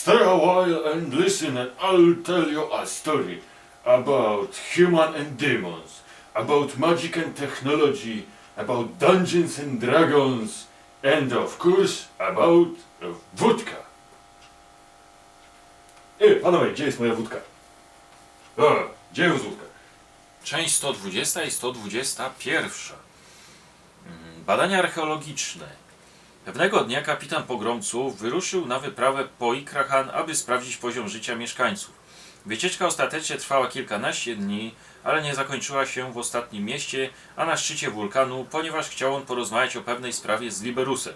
Stay a while and listen, and I'll tell you a story about human and demons, about magic and technology, about dungeons and dragons, and of course about wódka. Ej, panowie, gdzie jest moja wódka? O, gdzie jest wódka? Część 120 i 121. Mm, Badania archeologiczne. Pewnego dnia kapitan pogromców wyruszył na wyprawę po Ikrahan, aby sprawdzić poziom życia mieszkańców. Wycieczka ostatecznie trwała kilkanaście dni, ale nie zakończyła się w ostatnim mieście, a na szczycie wulkanu, ponieważ chciał on porozmawiać o pewnej sprawie z Liberusem.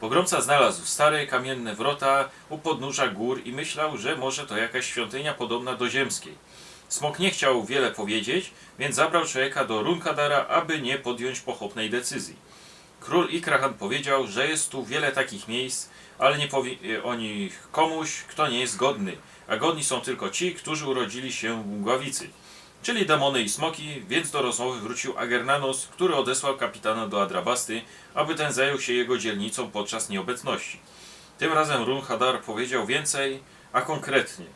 Pogromca znalazł stare kamienne wrota u podnóża gór i myślał, że może to jakaś świątynia podobna do ziemskiej. Smok nie chciał wiele powiedzieć, więc zabrał człowieka do Runkadara, aby nie podjąć pochopnej decyzji. Król Ikrahan powiedział, że jest tu wiele takich miejsc, ale nie powie o nich komuś, kto nie jest godny, a godni są tylko ci, którzy urodzili się w mgławicy, czyli demony i smoki, więc do rozmowy wrócił Agernanos, który odesłał kapitana do Adrabasty, aby ten zajął się jego dzielnicą podczas nieobecności. Tym razem Runhadar powiedział więcej, a konkretnie.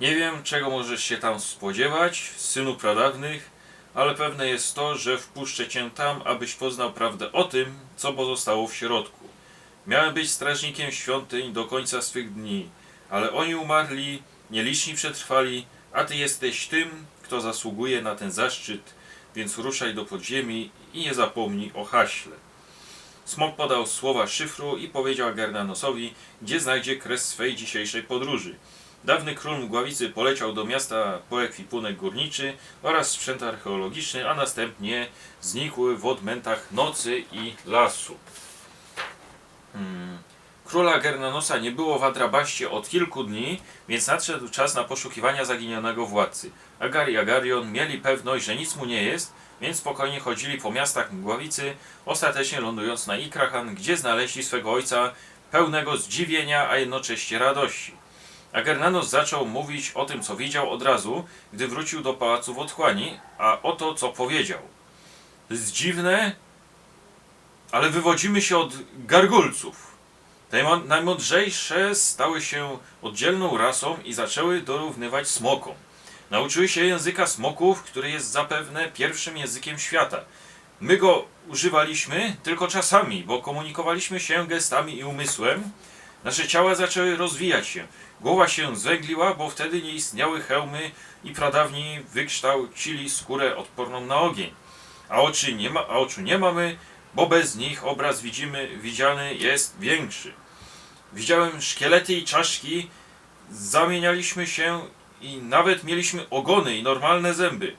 Nie wiem, czego możesz się tam spodziewać, synu pradawnych, ale pewne jest to, że wpuszczę cię tam, abyś poznał prawdę o tym, co pozostało w środku. Miałem być strażnikiem świątyń do końca swych dni, ale oni umarli, nieliczni przetrwali, a ty jesteś tym, kto zasługuje na ten zaszczyt, więc ruszaj do podziemi i nie zapomnij o haśle. Smok podał słowa szyfru i powiedział Agernanosowi, gdzie znajdzie kres swej dzisiejszej podróży. Dawny król Mgławicy poleciał do miasta po ekwipunek górniczy oraz sprzęt archeologiczny, a następnie znikły w odmętach nocy i lasu. Hmm. Króla Gernanosa nie było w Adrabaście od kilku dni, więc nadszedł czas na poszukiwania zaginionego władcy. Agar i Agarion mieli pewność, że nic mu nie jest, więc spokojnie chodzili po miastach Mgławicy, ostatecznie lądując na Ikrahan, gdzie znaleźli swego ojca pełnego zdziwienia, a jednocześnie radości. Agernanos zaczął mówić o tym, co widział od razu, gdy wrócił do pałacu w otchłani, a oto co powiedział. To jest dziwne, ale wywodzimy się od gargulców. Mo- najmądrzejsze stały się oddzielną rasą i zaczęły dorównywać smokom. Nauczyły się języka smoków, który jest zapewne pierwszym językiem świata. My go używaliśmy tylko czasami, bo komunikowaliśmy się gestami i umysłem. Nasze ciała zaczęły rozwijać się. Głowa się zwęgliła, bo wtedy nie istniały hełmy i pradawni wykształcili skórę odporną na ogień. A, oczy nie ma, a oczu nie mamy, bo bez nich obraz widzimy, widziany jest większy. Widziałem szkielety i czaszki, zamienialiśmy się i nawet mieliśmy ogony i normalne zęby.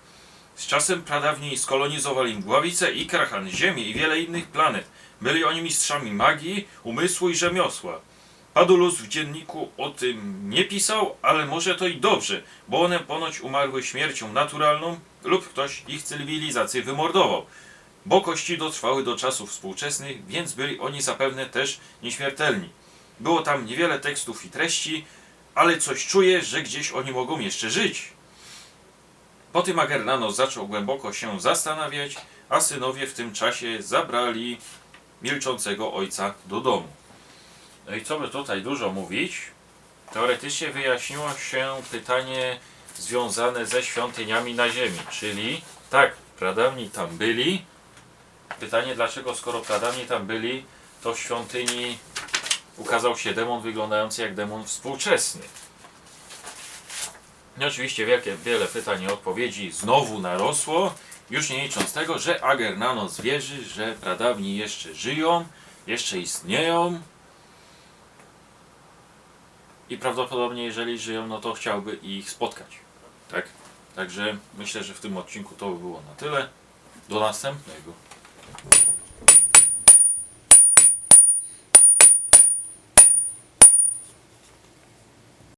Z czasem pradawni skolonizowali Mgławice i Krahan, Ziemię i wiele innych planet. Byli oni mistrzami magii, umysłu i rzemiosła. Padulus w dzienniku o tym nie pisał, ale może to i dobrze, bo one ponoć umarły śmiercią naturalną lub ktoś ich cywilizację wymordował. Bo kości dotrwały do czasów współczesnych, więc byli oni zapewne też nieśmiertelni. Było tam niewiele tekstów i treści, ale coś czuję, że gdzieś oni mogą jeszcze żyć. Po tym Agernano zaczął głęboko się zastanawiać, a synowie w tym czasie zabrali milczącego ojca do domu. No i co by tutaj dużo mówić? Teoretycznie wyjaśniło się pytanie związane ze świątyniami na ziemi, czyli tak, pradawni tam byli. Pytanie dlaczego skoro pradawni tam byli, to w świątyni ukazał się demon wyglądający jak demon współczesny. I oczywiście wielkie, wiele pytań i odpowiedzi znowu narosło, już nie licząc tego, że Agernanos wierzy, że pradawni jeszcze żyją, jeszcze istnieją i prawdopodobnie jeżeli żyją, no to chciałby ich spotkać. Tak? Także myślę, że w tym odcinku to by było na tyle. Do następnego.